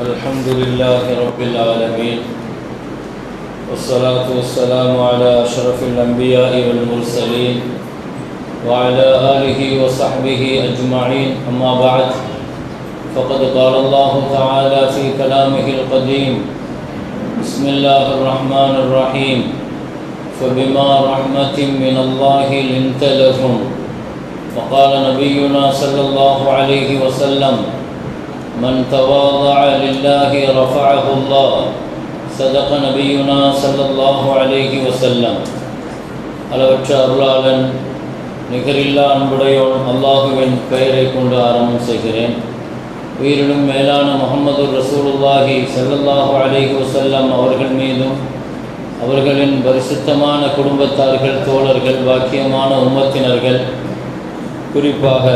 الحمد لله رب العالمين والصلاة والسلام على أشرف الأنبياء والمرسلين وعلى آله وصحبه أجمعين. أما بعد فقد قال الله تعالى في كلامه القديم بسم الله الرحمن الرحيم. فبما رحمة من الله لنت لهم. فقال نبينا صلى الله عليه وسلم من تواضع لله رفعه الله صدق نبينا صلى الله عليه وسلم அளவற்ற அருளாளன் நிகரில்லா அன்புடையோன் அல்லாஹுவின் பெயரை கொண்டு ஆரம்பம் செய்கிறேன் உயிரினும் மேலான முகமது ரசூலுல்லாஹி ஸல்லல்லாஹு அலைஹி வஸல்லம் அவர்கள் மீதும் அவர்களின் பரிசுத்தமான குடும்பத்தார்கள் தோழர்கள் பாக்கியமான உம்மத்தினர்கள் குறிப்பாக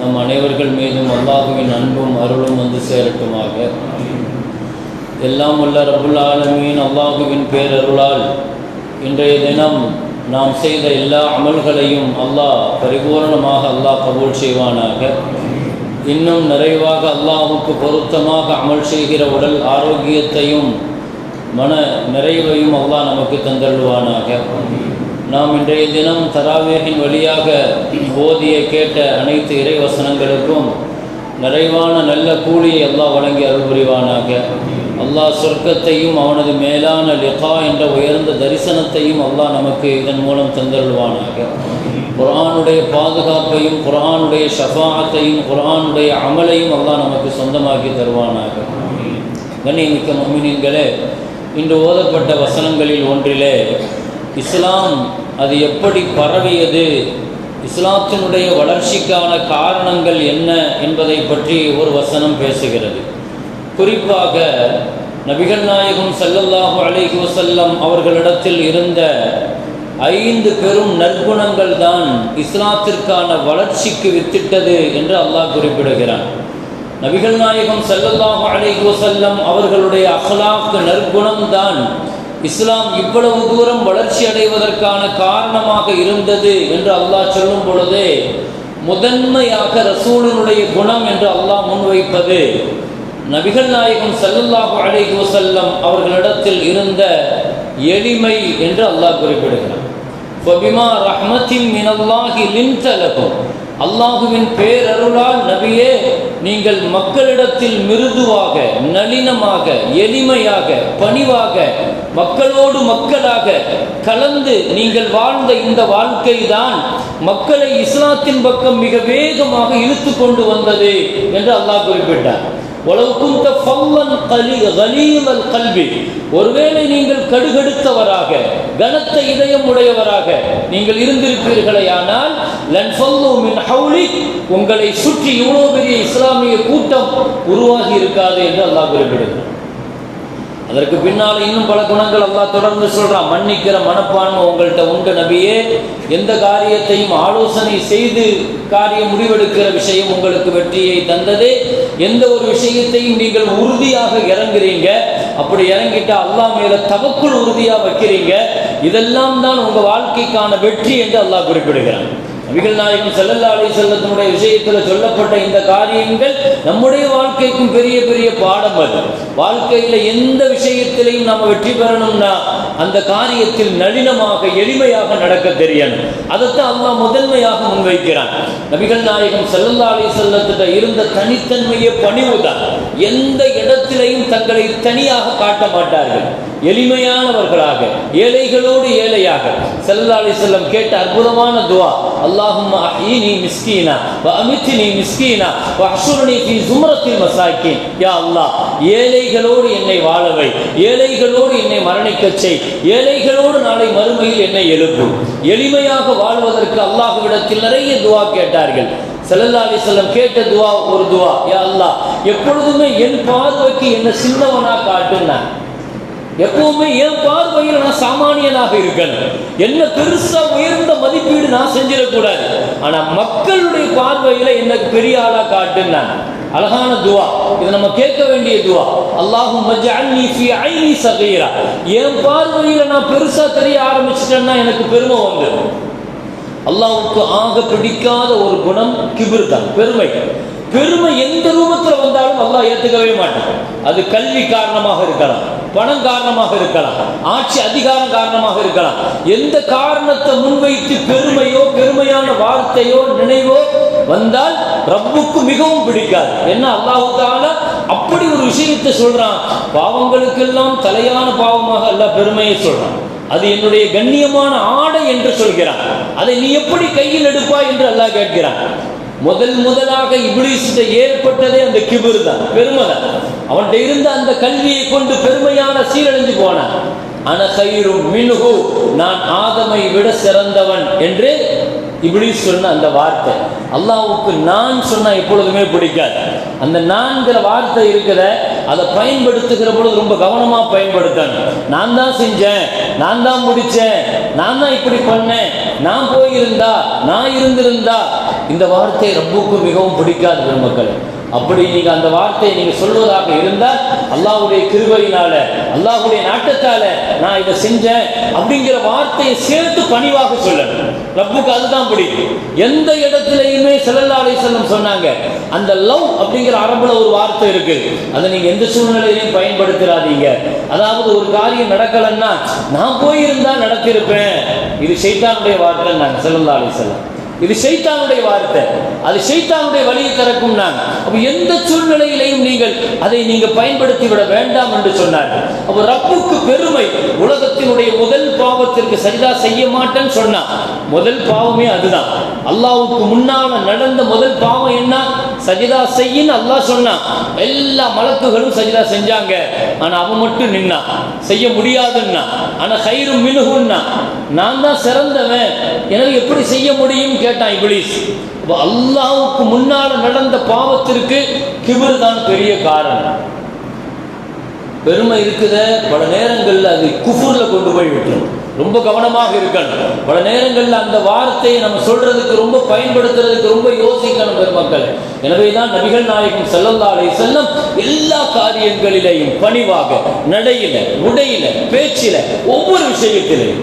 நம் அனைவர்கள் மீதும் அல்லாஹுவின் அன்பும் அருளும் வந்து சேரட்டுமாக. எல்லாம் உள்ள ரபுல் ஆலமியின் அல்லாஹுவின் பேரருளால் இன்றைய தினம் நாம் செய்த எல்லா அமல்களையும் அல்லாஹ் பரிபூரணமாக அல்லாஹ் கபூல் செய்வானாக. இன்னும் நிறைவாக அல்லாஹுக்கு பொருத்தமாக அமல் செய்கிற உடல் ஆரோக்கியத்தையும் மன நிறைவையும் அல்லாஹ் நமக்கு தந்தள்ளுவானாக நாம் இன்றைய தினம் தராவேகின் வழியாக ஓதிய கேட்ட அனைத்து இறை வசனங்களுக்கும் நிறைவான நல்ல கூலியை அல்லாஹ் வழங்கி அருள் புரிவானாக. அல்லாஹ் சொர்க்கத்தையும் அவனது மேலான லிகா என்ற உயர்ந்த தரிசனத்தையும் அல்லாஹ் நமக்கு இதன் மூலம் தந்தருள்வானாக. குரானுடைய பாதுகாப்பையும் குரானுடைய ஷஃபாத்தையும் குரானுடைய அமலையும் அல்லாஹ் நமக்கு சொந்தமாக்கி தருவானாக. கண்ணியமிக்க மொமினின்களே இன்று ஓதப்பட்ட வசனங்களில் ஒன்றிலே இஸ்லாம் அது எப்படி பரவியது? இஸ்லாத்தினுடைய வளர்ச்சிக்கான காரணங்கள் என்ன என்பதை பற்றி ஒரு வசனம் பேசுகிறது. குறிப்பாக நபிகள் நாயகம் சல்லல்லாஹு அலைஹி வசல்லம் அவர்களிடத்தில் இருந்த ஐந்து பெரும் நற்குணங்கள் தான் இஸ்லாத்திற்கான வளர்ச்சிக்கு வித்திட்டது என்று அல்லாஹ் குறிப்பிடுகிறான். நபிகள் நாயகம் சல்லல்லாஹு அலைஹி வசல்லம் அவர்களுடைய அஹ்லாக்கு நற்குணம்தான் இஸ்லாம் இவ்வளவு தூரம் வளர்ச்சி அடைவதற்கான காரணமாக இருந்தது என்று அல்லாஹ் சொல்லும் பொழுது முதன்மையாக ரசூலினுடைய குணம் என்று அல்லாஹ் முன்வைப்பது நபிகள் நாயகம் சல்லல்லாஹு அலைஹி வசல்லம் அவர்களிடத்தில் இருந்த எளிமை என்று அல்லாஹ் குறிப்பிடுகிறார் அல்லாஹுவின் பேரருளால் நபியே நீங்கள் மக்களிடத்தில் மிருதுவாக நளினமாக எளிமையாக பணிவாக மக்களோடு மக்களாக கலந்து நீங்கள் வாழ்ந்த இந்த வாழ்க்கை தான் மக்களை இஸ்லாத்தின் பக்கம் மிக வேகமாக இழுத்து கொண்டு வந்தது என்று அல்லாஹ் குறிப்பிட்டார். ஃபல்லன் கல்வி. ஒருவேளை நீங்கள் கடுகடுத்தவராக கனத்த இதயம் உடையவராக நீங்கள் இருந்திருப்பீர்களே ஆனால் மின் ஹவுலி உங்களை சுற்றி இவ்வளோ பெரிய இஸ்லாமிய கூட்டம் உருவாகி இருக்காது என்று அல்லாஹ் குறிப்பிடுகிறார் அதற்கு பின்னால் இன்னும் பல குணங்கள் அல்லா தொடர்ந்து சொல்றான். மன்னிக்கிற மனப்பான்மை உங்கள்கிட்ட உண்டு நபியே. எந்த காரியத்தையும் ஆலோசனை செய்து காரியம் முடிவெடுக்கிற விஷயம் உங்களுக்கு வெற்றியை தந்தது. எந்த ஒரு விஷயத்தையும் நீங்கள் உறுதியாக இறங்குறீங்க. அப்படி இறங்கிட்டா அல்லாஹ் மேல தவக்குள் உறுதியாக வைக்கிறீங்க. இதெல்லாம் தான் உங்க வாழ்க்கைக்கான வெற்றி என்று அல்லாஹ் குறிப்பிடுகிறான். நபிகள் நாயகம் செல்லல்லா அலி செல்லத்தினுடைய விஷயத்தில் சொல்லப்பட்ட இந்த காரியங்கள் நம்முடைய வாழ்க்கைக்கும் பெரிய பெரிய பாடம் அது. வாழ்க்கையில் எந்த விஷயத்திலையும் நம்ம வெற்றி பெறணும்னா அந்த காரியத்தில் நளினமாக எளிமையாக நடக்க தெரியணும். அதைத்தான் அல்லாஹ் முதன்மையாக முன்வைக்கிறான். நபிகள் நாயகம் செல்லல்லா அலி செல்லத்திட்ட இருந்த தனித்தன்மையே பணிவுதான். எந்த இடத்திலையும் தங்களை தனியாக காட்ட மாட்டார்கள். எளிமையானவர்களாக ஏழைகளோடு ஏழையாக. செல்லல்லா அலி செல்லம் கேட்ட அற்புதமான துவா. அல்லாஹும் அஹீனி மிஸ்கீனா வ மிஸ்கீனா வ அஹ்ஷுர்னி ஜும்ரத்தில் யா அல்லாஹ் ஏழைகளோடு என்னை வாழவை ஏழைகளோடு என்னை மரணிக்கச் செய். ஏழைகளோடு நாளை மறுமையில் என்னை எழுப்பு. எளிமையாக வாழ்வதற்கு அல்லாஹுவிடத்தில் நிறைய துவா கேட்டார்கள். செல்லல்லா அலி செல்லம் கேட்ட துவா ஒரு துவா. யா அல்லாஹ் எப்பொழுதுமே என் பார்வைக்கு என்ன சின்னவனா காட்டுன எப்பவுமே என் பார்வையில் நான் சாமானியனாக இருக்கணும் என்ன பெருசா உயர்ந்த மதிப்பீடு நான் செஞ்சிடக்கூடாது. ஆனா மக்களுடைய பார்வையில என்ன பெரிய ஆளா காட்டுன்னு அழகான துவா. இது நம்ம கேட்க வேண்டிய துவா. அல்லாஹும் மஜ்அல்னி ஃபீ ஐனி சகீரா. என் பார்வையில நான் பெருசா தெரிய ஆரம்பிச்சிட்டேன்னா எனக்கு பெருமை வந்துடும் அல்லாஹுக்கு ஆக பிடிக்காத ஒரு குணம் கிபிர் தான். பெருமை. பெருமை எந்த ரூபத்தில் வந்தாலும் அல்லாஹ் ஏற்றுக்கவே மாட்டான். அது கல்வி காரணமாக இருக்கலாம் பணம் காரணமாக இருக்கலாம் ஆட்சி அதிகாரம் காரணமாக இருக்கலாம். எந்த காரணத்தை முன்வைத்து பெருமையோ பெருமையான வார்த்தையோ நினைவோ வந்தால் ரப்புக்கு மிகவும் பிடிக்காது. என்ன அல்லாஹு அப்படி ஒரு விஷயத்தை சொல்றான். பாவங்களுக்கெல்லாம் தலையான பாவமாக அல்லாஹ் பெருமையை சொல்றான். அது என்னுடைய கண்ணியமான ஆடை என்று சொல்கிறான். அதை நீ எப்படி கையில் எடுப்பாய் என்று அல்லாஹ் கேட்கிறான். முதல் முதலாக இபிலிசிட்ட ஏற்பட்டதே அந்த கிபிர் தான் பெருமை தான் அவன்கிட்ட இருந்த அந்த கல்வியை கொண்டு பெருமையான சீரழிஞ்சு போனான். அனகயிரும் மின்ஹு நான் ஆதமை விட சிறந்தவன் என்று இப்படி சொன்ன அந்த வார்த்தை. அல்லாவுக்கு நான் சொன்னால் எப்பொழுதுமே பிடிக்காது. அந்த நான்கிற வார்த்தை இருக்கிற அதை பயன்படுத்துகிற பொழுது ரொம்ப கவனமாக பயன்படுத்தணும். நான் தான் செஞ்சேன் நான் தான் முடித்தேன் நான் தான் இப்படி பண்ணேன் நான் போயிருந்தா நான் இருந்திருந்தா இந்த வார்த்தை ரப்புக்கு மிகவும் பிடிக்காது பெருமக்கள். அப்படி நீங்கள் அந்த வார்த்தையை நீங்கள் சொல்வதாக இருந்தால் அல்லாஹுடைய கிருபையினால அல்லாஹ்வுடைய நாட்டத்தால நான் இதை செஞ்சேன் அப்படிங்கிற வார்த்தையை சேர்த்து பணிவாக சொல்லணும். ரப்புக்கு அதுதான் பிடிக்கும். எந்த இடத்துலையுமே ஸல்லல்லாஹு அலைஹி சொன்னாங்க அந்த லவ் அப்படிங்கிற அரபுல ஒரு வார்த்தை இருக்கு. அதை நீங்க எந்த சூழ்நிலையிலையும் பயன்படுத்திடாதீங்க அதாவது ஒரு காரியம் நடக்கலன்னா நான் போயிருந்தா நடத்திருப்பேன். இது ஷைத்தானுடைய வார்த்தை நாங்கள் ஸல்லல்லாஹு அலைஹி இது ஷைத்தானுடைய வார்த்தை. அது ஷைத்தானுடைய வழியை திறக்கும் நான். அப்போ எந்த சூழ்நிலையிலையும் நீங்கள் அதை நீங்கள் பயன்படுத்தி விட வேண்டாம் என்று சொன்னார். அப்போ ரப்புக்கு பெருமை. உலகத்தினுடைய முதல் பாவத்திற்கு சரிதா செய்ய மாட்டேன்னு சொன்னான். முதல் பாவமே அதுதான். அல்லாவுக்கு முன்னால நடந்த முதல் பாவம் என்ன? சஜிதா செய்யின்னு அல்லாஹ் சொன்னான். எல்லா மலக்குகளும் சஜிதா செஞ்சாங்க. ஆனால் அவன் மட்டும் நின்னான் செய்ய முடியாதுன்னா. ஆனால் கயிறு மினுகுன்னா. நான் தான் சிறந்தவன். எனக்கு எப்படி செய்ய முடியும் கேட்டான் இப்ளீஸ். அல்லாவுக்கு முன்னால் நடந்த பாவத்திற்கு கிபிர் தான் பெரிய காரணம். பெருமை இருக்குத பல நேரங்களில் அது குஃபூரில் கொண்டு போய் விட்டுரும் ரொம்ப கவனமாக இருக்கணும். பல நேரங்களில் அந்த வார்த்தையை நம்ம சொல்றதுக்கு ரொம்ப பயன்படுத்துறதுக்கு ரொம்ப யோசிக்கணும் பெருமக்கள். எனவே தான் நபிகள் நாயகம் ஸல்லல்லாஹு செல்லம் எல்லா காரியங்களிலேயும் பணிவாக நடையில உடையில பேச்சில ஒவ்வொரு விஷயத்திலையும்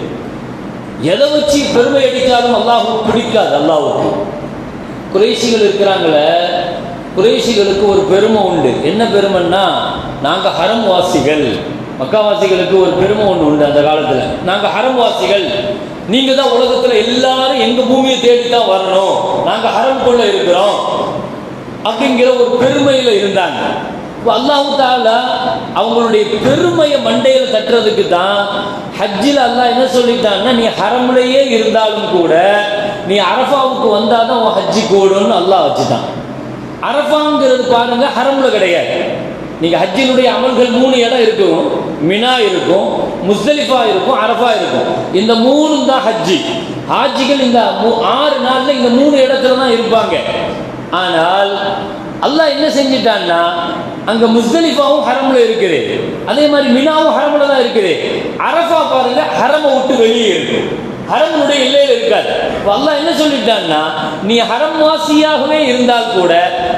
எதை வச்சு பெருமை அடித்தாலும் அல்லாஹுக்கு பிடிக்காது அல்லாஹுக்கு. குறைசிகள் இருக்கிறாங்களே குறைசிகளுக்கு ஒரு பெருமை உண்டு. என்ன பெருமைன்னா நாங்கள் ஹரம் வாசிகள் மக்காவாசிகளுக்கு ஒரு பெருமை ஒன்று உண்டு அந்த காலத்தில். நாங்கள் ஹரம் வாசிகள் நீங்கள் தான் உலகத்தில் எல்லாரும் எங்கள் பூமியை தேடி தான் வரணும். நாங்கள் ஹரம்குள்ள இருக்கிறோம். அப்படிங்கிற ஒரு பெருமையில் இருந்தாங்க. இப்போ அல்லாஹு தாலா அவங்களுடைய பெருமையை மண்டையில் தட்டுறதுக்கு தான் ஹஜ்ஜில் அல்லாஹ் என்ன சொல்லிட்டாங்கன்னா நீ ஹரம்லேயே இருந்தாலும் கூட நீ அரஃபாவுக்கு வந்தால் தான் உன் ஹஜ்ஜி கூடும்னு அல்லாஹ் வச்சுட்டான். அரஃபாங்கிறது பாருங்க ஹரம்ல கிடையாது. நீங்க ஹஜ்ஜினுடைய அமல்கள் மூணு இடம் இருக்கும். மினா இருக்கும் முஸ்தலிஃபா இருக்கும் அரஃபா இருக்கும். இந்த மூணு தான் ஹஜ்ஜி. ஹாஜிகள் இந்த மூ- ஆறு நாளில் இந்த மூணு இடத்துல தான் இருப்பாங்க. ஆனால் அல்லாஹ் என்ன செஞ்சிட்டான்னா அங்க முஸ்தலிஃபாவும் ஹரம்ல இருக்குது. அதே மாதிரி மினாவும் ஹரம்ல தான் இருக்குது. அரஃபா பாருங்க ஹரமை விட்டு வெளியே இருக்கு. ஹரமுடைய எல்லையில் இருக்காது. இப்போ அல்லாஹ் என்ன சொல்லிட்டான்னா நீ ஹரம் வாசியாகவே இருந்தால் கூட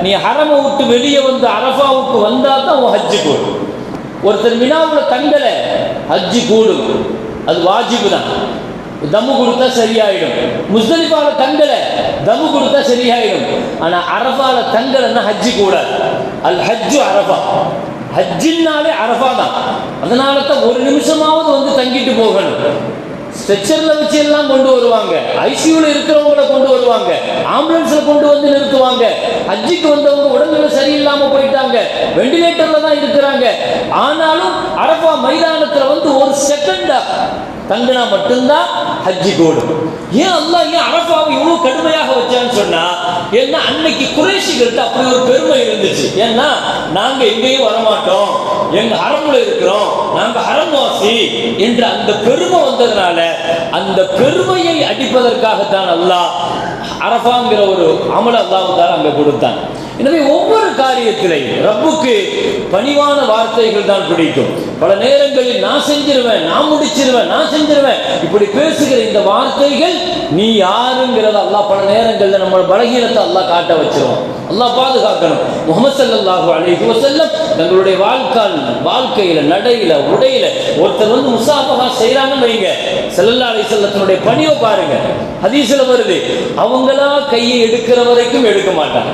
நீ ஹரமை விட்டு வெளியே வந்து அரஃபாவுக்கு வந்தா தான் உன் ஹஜ்ஜு கூடும். ஒருத்தர் மினாவுல தங்கலை ஹஜ்ஜி கூடும். அது வாஜிபு தான். தம்மு கொடுத்தா சரியாயிடும். முஸ்தலிஃபால தங்கலை தம்மு கொடுத்தா சரியாயிடும். ஆனால் அரஃபால தங்கலைன்னா ஹஜ்ஜி கூடாது. அல் ஹஜ்ஜு அரஃபா. ஹஜ்ஜின்னாலே அரஃபா தான். அதனால தான் ஒரு நிமிஷமாவது வந்து தங்கிட்டு போகணும். ஸ்ட்ரெச்சர்ல வச்சு எல்லாம் கொண்டு வருவாங்க. ஐசியூல இருக்கிறவங்கள கொண்டு வருவாங்க. ஆம்புலன்ஸ்ல கொண்டு வந்து நிறுத்துவாங்க. ஹஜ்ஜிக்கு வந்தவங்க உடம்புல சரியில்லாம போயிட்டாங்க. வெண்டிலேட்டர்ல தான் இருக்கிறாங்க. ஆனாலும் அரபா மைதானத்துல வந்து ஒரு செகண்டா தங்கினா மட்டும்தான் ஹஜ்ஜி கூடும் ஏன் அல்லா ஏன் அரபாவை இவ்வளவு கடுமையாக வச்சான்னு சொன்னா ஏன்னா அன்னைக்கு குறைஷிகள்ட்ட அப்படி ஒரு பெருமை இருந்துச்சு. ஏன்னா நாங்க எங்கேயும் வரமாட்டோம். எங்க அறமுல இருக்கிறோம். நாங்க அறம்வாசி என்ற அந்த பெருமை வந்ததுனால அந்த பெருமையை அடிப்பதற்காகத்தான் அல்லாஹ் அரபாங்கிற ஒரு அமல அல்லாஹ் அங்க கொடுத்தான். எனவே ஒவ்வொரு காரியத்திலையும் ரப்புக்கு பணிவான வார்த்தைகள் தான் பிடிக்கும். பல நேரங்களில் நான் செஞ்சிருவேன் நான் முடிச்சிருவேன் நான் செஞ்சிருவேன். இப்படி பேசுகிற இந்த வார்த்தைகள் நீ யாருங்கிறத அல்லாஹ் பல நேரங்களில் நம்ம பலகீனத்தை அல்லாஹ் காட்ட வச்சிருவோம் அல்லாஹ் பாதுகாக்கணும். முகமது சல்லாஹு அலைஹி வசல்லம் தங்களுடைய வாழ்க்கால் வாழ்க்கையில நடையில உடையில ஒருத்தர் வந்து முசாபகா செய்யறாங்கன்னு வைங்க. செல்லல்லா அலிசல்லத்தினுடைய பணியை பாருங்க. அதீசில வருது அவங்களா கையை எடுக்கிற வரைக்கும் எடுக்க மாட்டாங்க.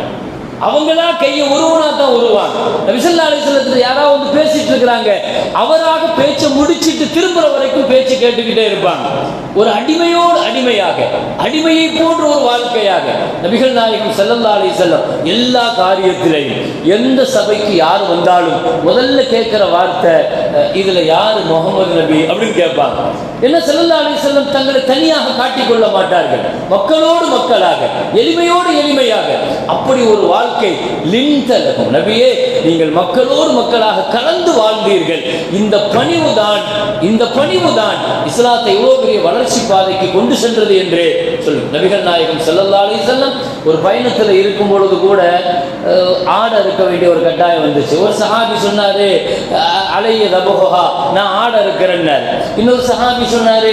அவங்களா கையை உருவனா தான் உருவாங்க. நபிசல்லா அலிசல்லத்துல யாராவது வந்து பேசிட்டு இருக்கிறாங்க அவராக பேச்சை முடிச்சிட்டு திரும்புற வரைக்கும் பேச்சு கேட்டுக்கிட்டே இருப்பாங்க. ஒரு அடிமையோடு அடிமையாக அடிமையை போன்ற ஒரு வாழ்க்கையாக நபிகள் நாயகம் செல்லல்லா அலி செல்லம் எல்லா காரியத்திலையும் எந்த சபைக்கு யார் வந்தாலும் முதல்ல கேட்குற வார்த்தை இதில் யார் முகமது நபி அப்படின்னு கேட்பாங்க. என்ன செல்லல்லா அலி செல்லம் தங்களை தனியாக காட்டிக்கொள்ள மாட்டார்கள்? மக்களோடு மக்களாக எளிமையோடு எளிமையாக. அப்படி ஒரு வாழ்க்கை லிந்தலகம் நபியே நீங்கள் மக்களோடு மக்களாக கலந்து வாழ்ந்தீர்கள். இந்த பணிவுதான் இந்த பணிவுதான் இஸ்லாத்தை இவ்வளவு பெரிய வளர்ச்சி பாதைக்கு கொண்டு சென்றது என்று சொல்லும் நபிகள் நாயகம் செல்லல்லாலே ஒரு பயணத்தில் இருக்கும் பொழுது கூட ஆடை இருக்க வேண்டிய ஒரு கட்டாயம் வந்துச்சு. ஒரு சஹாபி சொன்னாரு அலைய தபோகா நான் ஆடை இருக்கிறேன்னாரு. இன்னொரு சஹாபி சொன்னாரு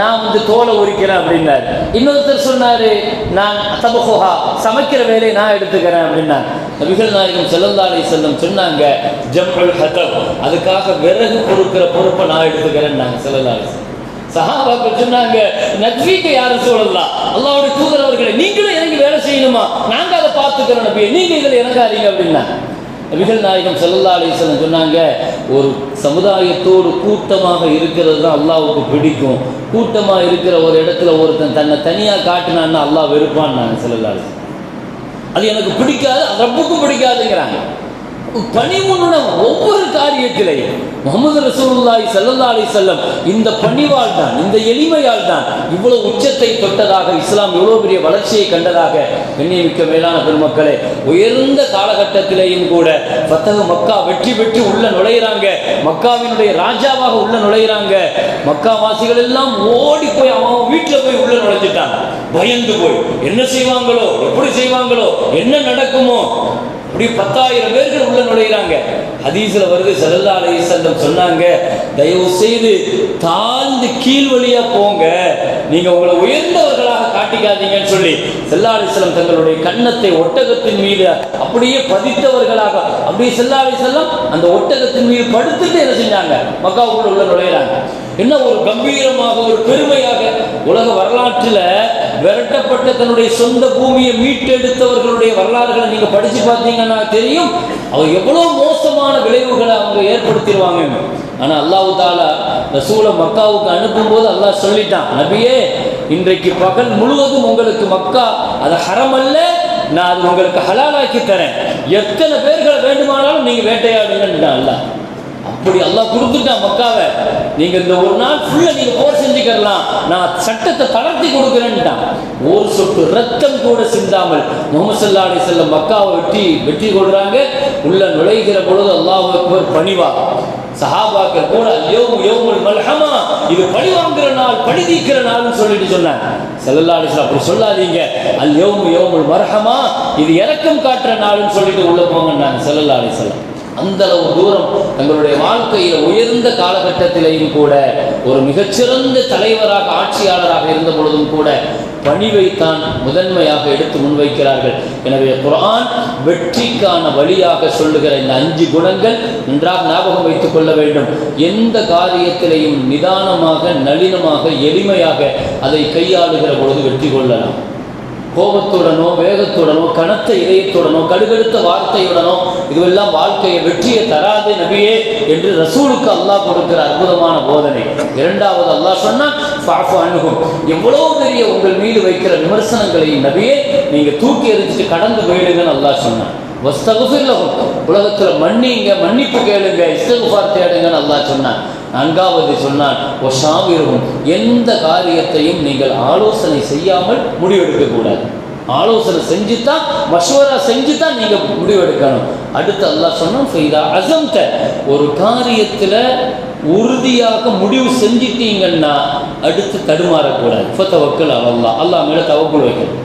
நான் வந்து தோலை உரிக்கிறேன் அப்படின்னாரு. இன்னொருத்தர் சொன்னாரு நான் தபோகா சமைக்கிற வேலையை நான் எடுத்துக்கிறேன் அப்படின்னார். நபிகள் நாயகம் செல்லந்தாலை அலைஹி சொன்னாங்க ஜம்பல் ஹதப் அதுக்காக விறகு பொறுக்கிற பொறுப்பை நான் எடுத்துக்கிறேன் நாங்கள் செல்லந்தாலை அலைஹி சஹாபாக்கள் சொன்னாங்க நத்வீக்க யாரும் சொல்லலாம் அல்லாவோட தூதர் அவர்களை நீங்களும் இறங்கி வேலை செய்யணுமா? நாங்க அதை பார்த்துக்கிறோம் நபியே நீங்க இதில் இறங்காதீங்க அப்படின்னா. நபிகள் நாயகம் செல்லல்லா அலைஹி சொன்னாங்க ஒரு சமுதாயத்தோடு கூட்டமாக இருக்கிறது தான் அல்லாவுக்கு பிடிக்கும். கூட்டமாக இருக்கிற ஒரு இடத்துல ஒருத்தன் தன்னை தனியாக காட்டினான்னு அல்லாஹ் வெறுப்பான் நாங்கள் செல்லல்லா அது எனக்கு பிடிக்காது ரப்புக்கும் பிடிக்காதுங்கிறாங்க. பணிவுன்னு ஒவ்வொரு காரியத்திலையும் முகமது ரசூலுல்லாய் ஸல்லல்லாஹு அலி செல்லம் இந்த பணிவால் தான் இந்த எளிமையால் தான் இவ்வளவு உச்சத்தை தொட்டதாக இஸ்லாம் இவ்வளவு பெரிய வளர்ச்சியை கண்டதாக கண்ணியமிக்க மேலான பெருமக்களே உயர்ந்த காலகட்டத்திலேயும் கூட பத்தக மக்கா வெற்றி பெற்று உள்ள நுழையிறாங்க. மக்காவினுடைய ராஜாவாக உள்ள நுழையிறாங்க. மக்கா வாசிகள் எல்லாம் ஓடி போய் அவன் அவன் போய் உள்ள நுழைஞ்சிட்டாங்க. பயந்து போய் என்ன செய்வாங்களோ எப்படி செய்வாங்களோ என்ன நடக்குமோ இப்படி பத்தாயிரம் பேர்கள் உள்ள நுழையிறாங்க. ஹதீஸ்ல வருது சல்லல்லா அலைஹிஸ்ஸல்லம் சொன்னாங்க தயவு செய்து தாழ்ந்து கீழ் வழியா போங்க. நீங்க உங்களை உயர்ந்த காட்டிக்காதீங்கன்னு சொல்லி செல்லாலிசலம் தங்களுடைய கன்னத்தை ஒட்டகத்தின் மீது அப்படியே பதித்தவர்களாக அப்படியே செல்லாலிசலம் அந்த ஒட்டகத்தின் மீது படுத்துட்டு என்ன செஞ்சாங்க? மக்காவுக்குள்ள உள்ள நுழையிறாங்க. என்ன ஒரு கம்பீரமாக ஒரு பெருமையாக உலக வரலாற்றில் விரட்டப்பட்ட தன்னுடைய சொந்த பூமியை மீட்டெடுத்தவர்களுடைய வரலாறுகளை நீங்க படிச்சு பார்த்தீங்கன்னா தெரியும். அவங்க எவ்வளவு மோசமான விளைவுகளை அவங்க ஏற்படுத்திடுவாங்க ஆனால் அல்லாஹ் தாலா ரசூலை மக்காவுக்கு அனுப்பும்போது அல்லாஹ் சொல்லிட்டான் நபியே இன்றைக்கு பகல் முழுவதும் உங்களுக்கு மக்கா அது ஹரம் அல்ல நான் அது உங்களுக்கு ஹலாலாக்கி தரேன். எத்தனை பேர்களை வேண்டுமானாலும் நீங்கள் வேட்டையாடுங்கன்னு அல்லாஹ். அப்படி அல்லாஹ் கொடுத்துட்டான் மக்காவை. நீங்கள் இந்த ஒரு நாள் ஃபுல்லாக நீங்கள் போர் செஞ்சுக்கலாம் நான் சட்டத்தை தளர்த்தி கொடுக்குறேன்ட்டான். ஒரு சொட்டு ரத்தம் கூட சிந்தாமல் முகமது சல்லா அலி செல்லம் மக்காவை வெட்டி வெற்றி கொள்கிறாங்க உள்ள நுழைகிற பொழுது அல்லாஹ் பணிவா சஹாபாக்கள் கூட யோம் யோமுல் மல்ஹமா இது பழி வாங்குற நாள் பழி தீர்க்கிற நாள்னு சொல்லிட்டு சொன்னாங்க. செல்லல்லாடு அப்படி சொல்லாதீங்க. அல் யோம் யோமுல் மர்ஹமா இது இறக்கம் காட்டுற நாள்னு சொல்லிட்டு உள்ள போங்கன்னாங்க செல்லல்லாடு அலிஸ்லாம் அந்த அளவு தூரம் தங்களுடைய வாழ்க்கையில உயர்ந்த காலகட்டத்திலேயும் கூட ஒரு மிகச்சிறந்த தலைவராக ஆட்சியாளராக இருந்த பொழுதும் கூட பணிவைத்தான் முதன்மையாக எடுத்து முன்வைக்கிறார்கள். எனவே குரான் வெற்றிக்கான வழியாக சொல்லுகிற இந்த அஞ்சு குணங்கள் நன்றாக ஞாபகம் வைத்துக் கொள்ள வேண்டும். எந்த காரியத்திலையும் நிதானமாக நளினமாக எளிமையாக அதை கையாளுகிற பொழுது வெற்றி கொள்ளலாம். கோபத்துடனோ வேகத்துடனோ கனத்த இதயத்துடனோ கடுகடுத்த வார்த்தையுடனோ இதுவெல்லாம் வாழ்க்கையை வெற்றியை தராது நபியே என்று ரசூலுக்கு அல்லாஹ் கொடுக்கிற அற்புதமான போதனை. இரண்டாவது அல்லாஹ் சொன்னால் அணுகும் எவ்வளவு பெரிய உங்கள் மீது வைக்கிற விமர்சனங்களையும் நபியே நீங்க தூக்கி எறிஞ்சிட்டு கடந்து போயிடுங்கன்னு அல்லாஹ் சொன்னான். வஸ்தகுஃபிர் உலகத்தில் மன்னிங்க மன்னிப்பு கேளுங்க இஸ்தகுஃபார் தேடுங்கன்னு அல்லாஹ் சொன்னான். நான்காவது சொன்னான் ஒஷாவிரவும் எந்த காரியத்தையும் நீங்கள் ஆலோசனை செய்யாமல் முடிவெடுக்கக்கூடாது. ஆலோசனை செஞ்சு தான் மஷ்வரா செஞ்சு தான் நீங்கள் முடிவெடுக்கணும். அடுத்து அல்லாஹ் சொன்னோம் ஃபைதா அசம்த ஒரு காரியத்தில் உறுதியாக முடிவு செஞ்சிட்டீங்கன்னா அடுத்து தடுமாறக்கூடாது. ஃபத்தவக்கல் அல்லாஹ் அல்லா மேலே தவக்குள் வைக்கணும்.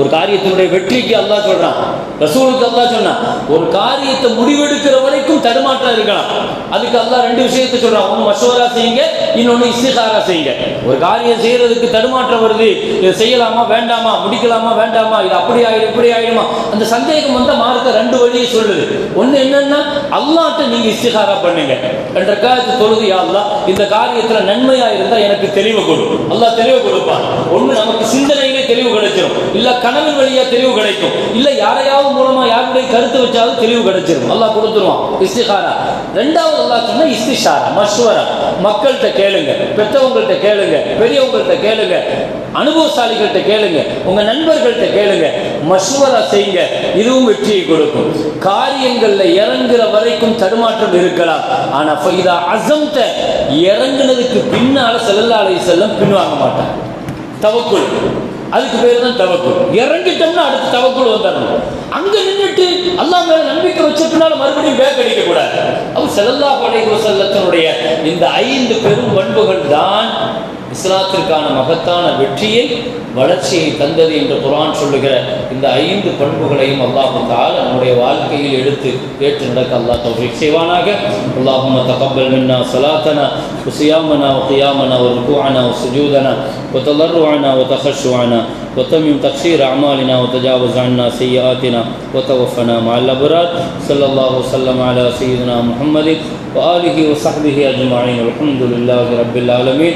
ஒரு காரியத்தினுடைய வெற்றிக்கு அல்லாஹ் சொல்றான். ரசூலுக்கு அல்லா சொன்னான் ஒரு காரியத்தை முடிவெடுக்கிற வரைக்கும் தடுமாற்றம் இருக்கலாம். அதுக்கு அல்லா ரெண்டு விஷயத்தை சொல்றான். ஒன்று மஷோரா செய்யுங்க இன்னொன்று இஸ்திகாரா செய்யுங்க. ஒரு காரியம் செய்யறதுக்கு தடுமாற்றம் வருது. இதை செய்யலாமா வேண்டாமா முடிக்கலாமா வேண்டாமா இது அப்படி ஆயிடும் இப்படி ஆயிடுமா? அந்த சந்தேகம் வந்த மார்க்க ரெண்டு வழியை சொல்லுது. ஒன்று என்னன்னா அல்லாட்ட நீங்க இஸ்திகாரா பண்ணுங்க. ரெண்டு காலத்து தொழுது யாருலா இந்த காரியத்துல நன்மையா இருந்தா எனக்கு தெளிவு கொடு. அல்லா தெளிவு கொடுப்பான். ஒன்று நமக்கு சிந்தனையிலே தெளிவு கிடைச்சிடும் இல்ல கனவின் வழியா தெளிவு கிடைக்கும். இல்ல யாரையாவது மூலமா யாருடைய கருத்து வச்சாலும் தெளிவு கிடைச்சிரும். அல்லாஹ் கொடுத்துருவான். இஸ்திகாரா. ரெண்டாவது அல்லாஹ் சொன்னா இஸ்திஷாரா மஷ்வரா மக்கள்கிட்ட கேளுங்க பெற்றவங்கள்ட்ட கேளுங்க பெரியவங்கள்ட்ட கேளுங்க அனுபவசாலிகள்கிட்ட கேளுங்க உங்க நண்பர்கள்ட்ட கேளுங்க மஷ்வரா செய்யுங்க. இதுவும் வெற்றியை கொடுக்கும். காரியங்கள்ல இறங்குற வரைக்கும் தடுமாற்றம் இருக்கலாம். ஆனா ஃபைதா அசம்த இறங்குனதுக்கு பின்னால செல்லல்லா செல்லும் செல்லம் பின்வாங்க மாட்டாங்க. தவக்குள். அதுக்கு பேர் தான் தவக்குள் இறங்கிட்டோம்னா அடுத்து தவக்குள் வந்துடணும். அங்க நின்றுட்டு அல்லா மேல நம்பிக்கை வச்ச பின்னால மறுபடியும் பேக் அடிக்க கூடாது. அவர் செல்லல்லா படை செல்லத்தினுடைய இந்த ஐந்து பெரும் பண்புகள் தான் இஸ்லாத்திற்கான மகத்தான வெற்றியை வளர்ச்சியை தந்தது என்று குரான் சொல்லுகிற இந்த ஐந்து பண்புகளையும் அல்லாஹு தால நம்முடைய வாழ்க்கையில் எடுத்து ஏற்று நடக்க அல்லாஹ் தௌஃபீக் செய்வானாக அல்லாஹும்ம தகப்பல் மின்னா சலாத்தனா وصيامنا وقيامنا وركوعنا وسجودنا وتضرعنا وتخشعنا وتمم تقصير أعمالنا وتجاوز عنا سيئاتنا وتوفنا مع الأبرار صلى الله وسلم على سيدنا محمد وآله وصحبه أجمعين والحمد لله رب العالمين